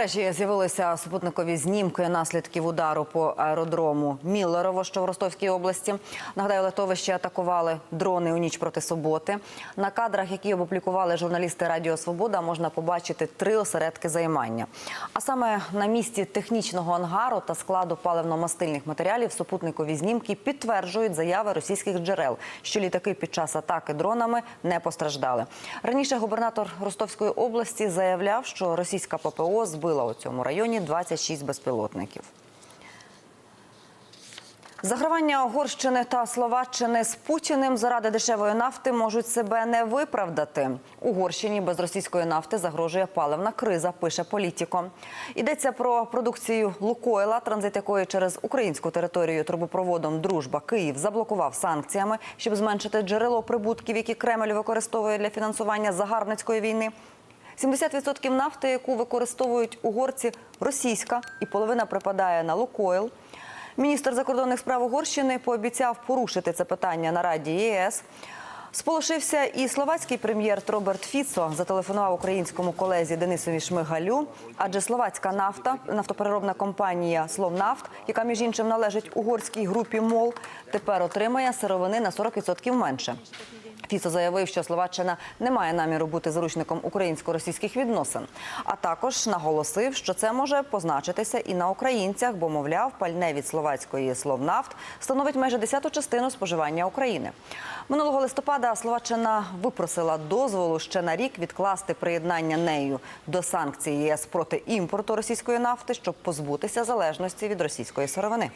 мережі з'явилися супутникові знімки наслідків удару по аеродрому Міллерово, що в Ростовській області. Нагадаю, литовище атакували дрони у ніч проти суботи. На кадрах, які опублікували журналісти Радіо Свобода, можна побачити три осередки займання. А саме на місці технічного ангару та складу паливно-мастильних матеріалів супутникові знімки підтверджують заяви російських джерел, що літаки під час атаки дронами не постраждали. Раніше губернатор Ростовської області заявляв, що російська ППО збила у цьому районі 26 безпілотників. Загравання Угорщини та Словаччини з Путіним заради дешевої нафти можуть себе не виправдати. Угорщині без російської нафти загрожує паливна криза. Пише політіко. Йдеться про продукцію Лукойла, транзит якої через українську територію трубопроводом Дружба Київ заблокував санкціями, щоб зменшити джерело прибутків, які Кремль використовує для фінансування загарбницької війни. 70% нафти, яку використовують угорці, російська, і половина припадає на Лукойл. Міністр закордонних справ Угорщини пообіцяв порушити це питання на Раді ЄС. Сполошився і словацький прем'єр Роберт Фіцо зателефонував українському колезі Денисові Шмигалю. Адже словацька нафта, нафтопереробна компанія Словнафт, яка між іншим належить угорській групі МОЛ, тепер отримає сировини на 40% менше. Фіцо заявив, що Словаччина не має наміру бути заручником українсько-російських відносин. А також наголосив, що це може позначитися і на українцях, бо, мовляв, пальне від словацької Словнафт становить майже десяту частину споживання України. Минулого листопада Словаччина випросила дозволу ще на рік відкласти приєднання нею до санкцій ЄС проти імпорту російської нафти, щоб позбутися залежності від російської сировини.